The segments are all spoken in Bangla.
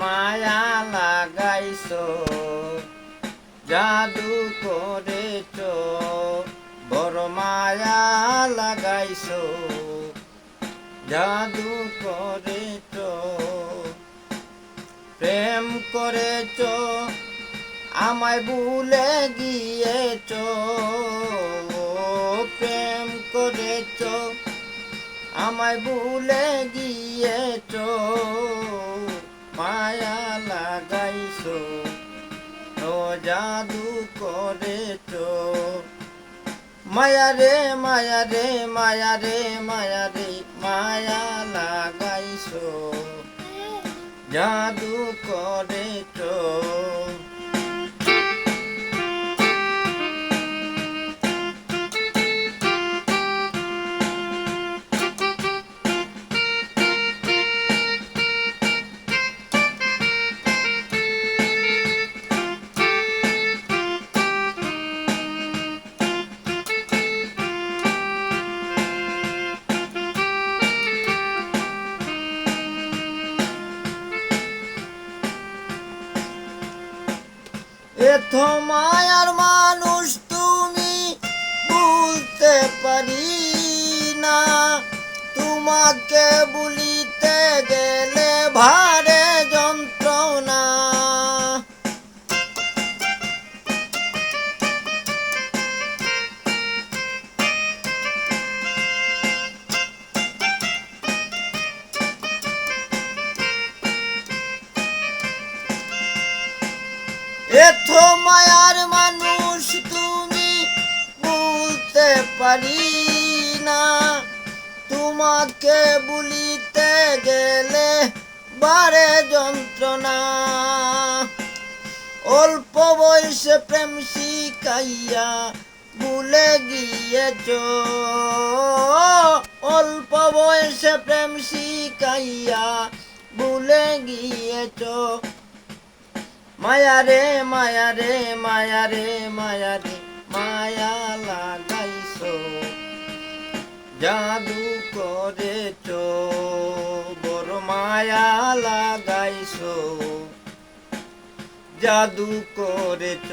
মায়া লাগাইছো, জাদু করেছ, বড় মায়া লাগাইছো, জাদু করেছ, প্রেম করেছ, আমায় ভুলে গিয়েছ, প্রেম করেছ, আমায় ভুলে গিয়েছ। মায়া লাগাইছো, ও জাদু করেছ। মায়া রে মায়া রে মায়া রে মায়া রে, মায়া লাগাইছো। জাদু করেছ। এত মায়ার মানুষ তুমি বলতে পারি না। তোমাকে বলিতে গেলে ভারে এত মায়ার মানুষ তুমি বলতে পারি না। তোমাকে বলিতে গেলে বারে যন্ত্রণা। অল্প বয়সে প্রেম শিখাইয়া ভুলে গিয়েছ। অল্প বয়সে প্রেম শিখাইয়া ভুলে গিয়েছ। মায়া রে মায়া রে মায়া রে মায়া রে, মায়া লাগাইছ। জাদু করেছ, বড় মায়া লাগাইছ। জাদু করেছ।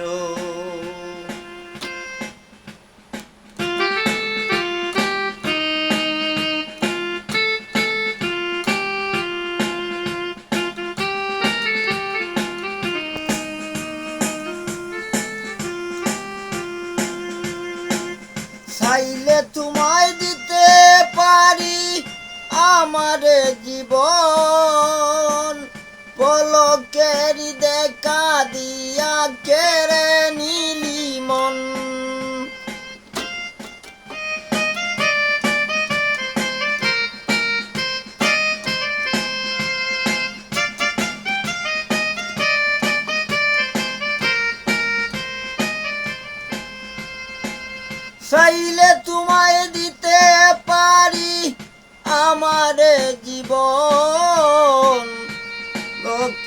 তোমায় দিতে পারি আমার জীবন। পলকের দেখা দিয়া কেড়ে নিলি মন।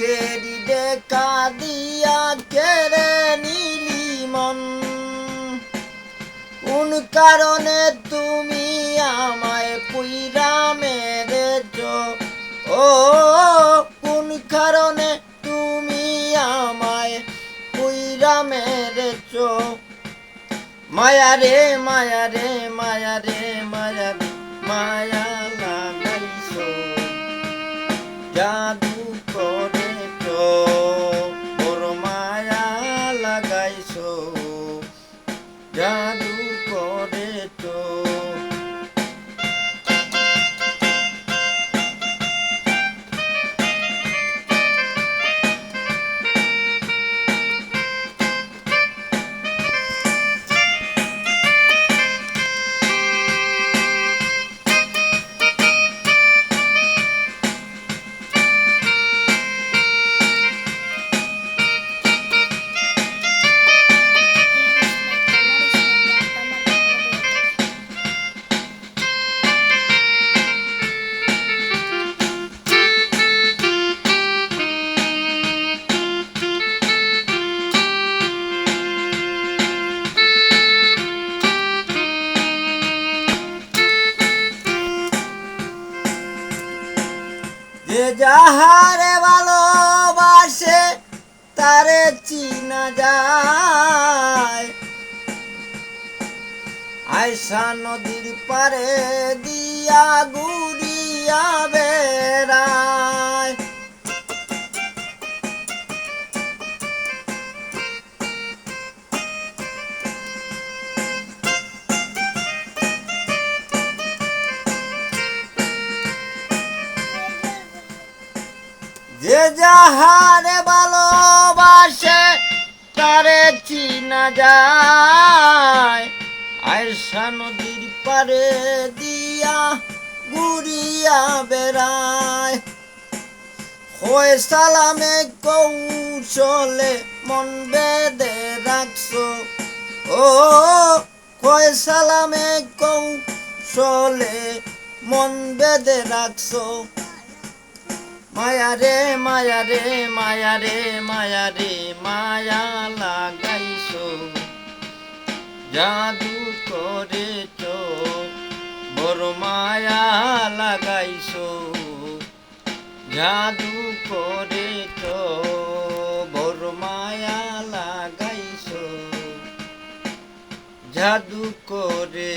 লোকের দেখা দিয়া কেড়ে নিলি মন। কোন কারণে তুমি আমায় পুইরা মেরেছ? ও, কোন কারণে তুমি আমায় পুইরা মেরেছ? মায়া রে মায়া রে মায়া রে, মায়া মায়া লাগাইছো জাদু যাহারে ভালোবাসে তারে চিনা যায়। আয়সা নদীর পারে দিয়া গুড়িয়াবে যে যাহারে ভালোবাসে, তারে চিনা যায়। আয়সা নদীর পারে দিয়া গুড়িয়া বেড়ায়। হয়ে সালামে কৌশলে মন বেদে রাখছো। ও কয় সালামে কৌশলে মন বেদে রাখছো। মায়া রে মায়া রে মায়া রে মায়া রে, মায়া লাগাইছো। জাদু করেছ, বড় মায়া লাগাইছো। জাদু করেছ, বড় মায়া লাগাইছো। জাদু করে